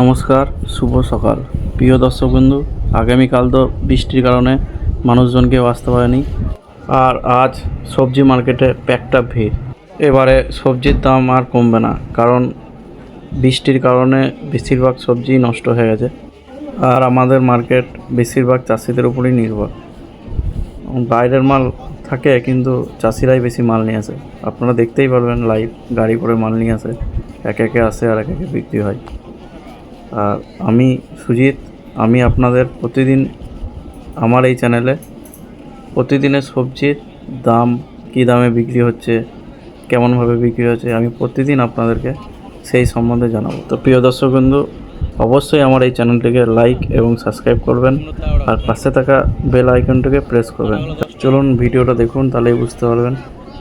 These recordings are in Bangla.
নমস্কার, শুভ সকাল। প্রিয় দর্শকবন্ধু আগামীকাল তো বৃষ্টির কারণে মানুষজন কেউ আসতে পারেনি। আর আজ সবজি মার্কেটে প্যাকটা ভিড়। এবারে সবজির দাম আর কমবে না, কারণ বৃষ্টির কারণে বেশিরভাগ সবজি নষ্ট হয়ে গেছে। আর আমাদের মার্কেট বেশিরভাগ চাষিদের উপরই নির্ভর। বাইরের মাল থাকে, কিন্তু চাষিরাই বেশি মাল নিয়ে আসে। আপনারা দেখতেই পারবেন, লাইভ গাড়ি করে মাল নিয়ে আসে। এক একে আসে আর এক একে বিক্রি হয়। আর আমি সুজিত, আমি আপনাদের প্রতিদিন আমার এই চ্যানেলে প্রতিদিনের সবজির দাম কী দামে বিক্রি হচ্ছে, কেমনভাবে বিক্রি হচ্ছে, আমি প্রতিদিন আপনাদেরকে সেই সম্বন্ধে জানাব। তো প্রিয় দর্শক বন্ধু অবশ্যই আমার এই চ্যানেলটিকে লাইক এবং সাবস্ক্রাইব করবেন আর পাশে থাকা বেল আইকনটিকে প্রেস করবেন। চলুন ভিডিওটা দেখুন, তাহলেই বুঝতে পারবেন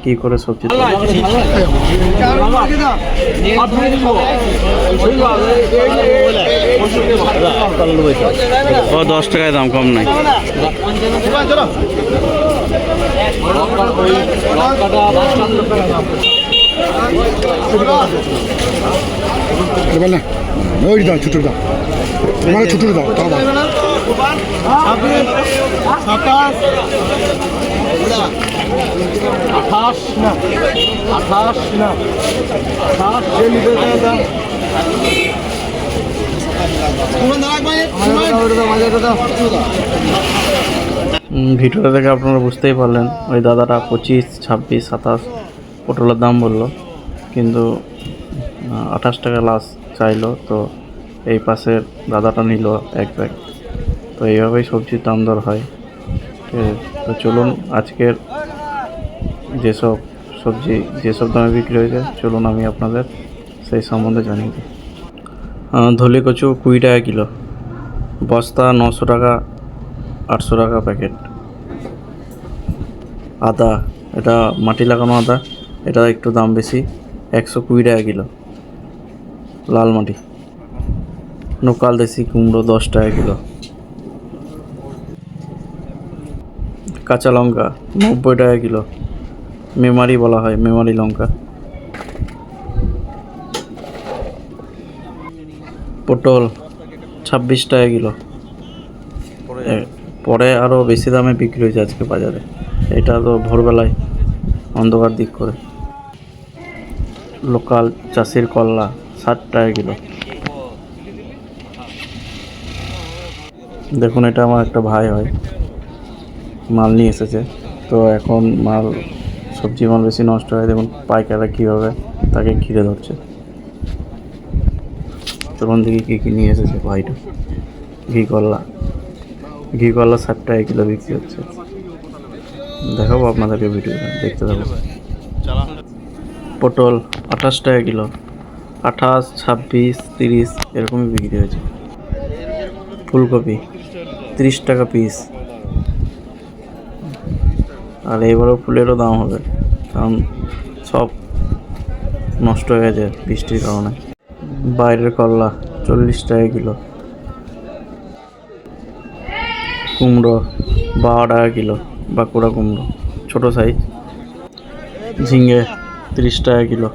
কী করে সবজি ও দশ টাকায় দাম কম নাই। ওই দাও ছোটো দাও। মানে ছোটো দাও তাও দাও। আঠাশ না আঠাশ না আঠাশ যে নিতে ভিডিওটা দেখে আপনারা বুঝতেই পারলেন ওই দাদাটা পঁচিশ ছাব্বিশ সাতাশ পটলের দাম বলল কিন্তু আঠাশ টাকা লাস্ট চাইলো তো এই পাশের দাদাটা নিল এক ব্যাগ তো এইভাবেই সবজির দাম দর হয়। ঠিক আছে তো চলুন আজকের যেসব সবজি, যেসব দামে বিক্রি হয়েছে, চলুন আমি আপনাদের সেই সম্বন্ধে জানিয়ে দিই। ধলে কচু কুড়ি টাকা কিলো, বস্তা নশো টাকা, আটশো টাকা প্যাকেট। আদা, এটা মাটি লাগানো আদা, এটা একটু দাম বেশি, একশো কুড়ি টাকা কিলো, লাল মাটি। লোকাল দেশি কুমড়ো দশ টাকা কিলো। কাঁচা লঙ্কা নব্বই টাকা কিলো। মেমারি বলা হয় মেমারি লঙ্কা। পটল ছাব্বিশ টাকা কিলো। পরে? আরও বেশি দামে বিক্রি হয়েছে আজকে বাজারে। এটা তো ভোরবেলায় অন্ধকার দিক করে। লোকাল চাষির কল্লা ষাট টাকা কিলো। দেখুন এটা আমার একটা ভাই হয়। মাল নিয়ে এসেছে। তো এখন মাল সবজি মাল বেশি নষ্ট হয়, দেখুন পাইকাররা কীভাবে তাকে ঘিরে ধরছে। তখন দেখি কী কী নিয়ে এসেছে ভাইটা। ঘি কল্লা ঘি কল্লা ষাট টাকা কিলো বিক্রি হচ্ছে। দেখাবো আপনাদেরকে ভিডিও দেখতে থাকব পটল আঠাশ টাকা কিলো। আঠাশ, ছাব্বিশ, তিরিশ, এরকমই বিক্রি হয়েছে। ফুলকপি, তিরিশ টাকা পিস আর এবারও ফুলেরও দাম হবে। কারণ সব নষ্ট হয়ে গেছে বৃষ্টির কারণে। বাইরের করলা, চল্লিশ টাকা কিলো। কুমড়ো, বারো টাকা কিলো বাঁকুড়া কুমড়ো, ছোটো সাইজ ঝিঙে, তিরিশ টাকা কিলো।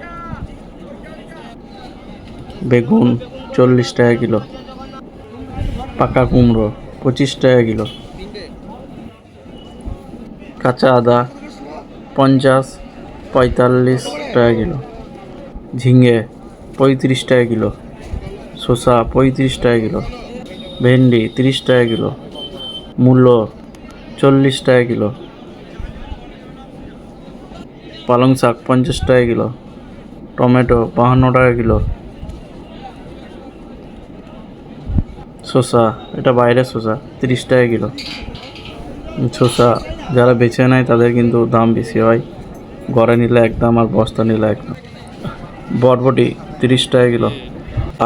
বেগুন, চল্লিশ টাকা কিলো। পাকা কুমড়ো, পঁচিশ টাকা কিলো। কাঁচা আদা, পঞ্চাশ, পঁয়তাল্লিশ টাকা কিলো। ঝিঙে, পঁয়ত্রিশ টাকা কিলো। শসা, পঁয়ত্রিশ টাকা কিলো। ভেন্ডি, তিরিশ টাকা কিলো। মূলো, চল্লিশ টাকা কিলো। পালং শাক, পঞ্চাশ টাকা কিলো। টমেটো, বাহান্ন টাকা কিলো। শসা, এটা বাইরের শসা, তিরিশ টাকা কিলো। শসা যারা বেছে নেয়, তাদের কিন্তু দাম বেশি হয়। গড়ে নিলে এক দাম আর বস্তা নিলে এক দাম বরবটি তিরিশ টাকা কিলো।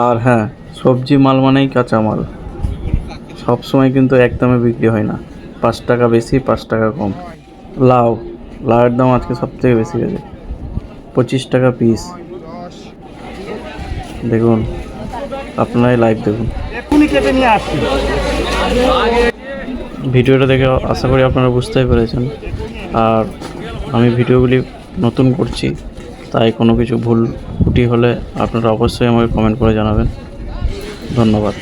আর হ্যাঁ সবজি মাল মানেই কাঁচা মাল সব সময় কিন্তু এক দামে বিক্রি হয় না। পাঁচ টাকা বেশি, পাঁচ টাকা কম। লাউ, লাউয়ের দাম আজকে সব থেকে বেশি গেছে পঁচিশ টাকা পিস দেখুন, আপনারাই লাইভ দেখুন। এক্ষুনি কেটে নিয়ে আসছি। ভিডিওটা দেখে আশা করি আপনারা বুঝতেই পেরেছেন। আর আমি ভিডিওগুলি নতুন করছি, তাই কোনো কিছু ভুল ত্রুটি হলে আপনারা অবশ্যই আমাকে কমেন্ট করে জানাবেন। ধন্যবাদ।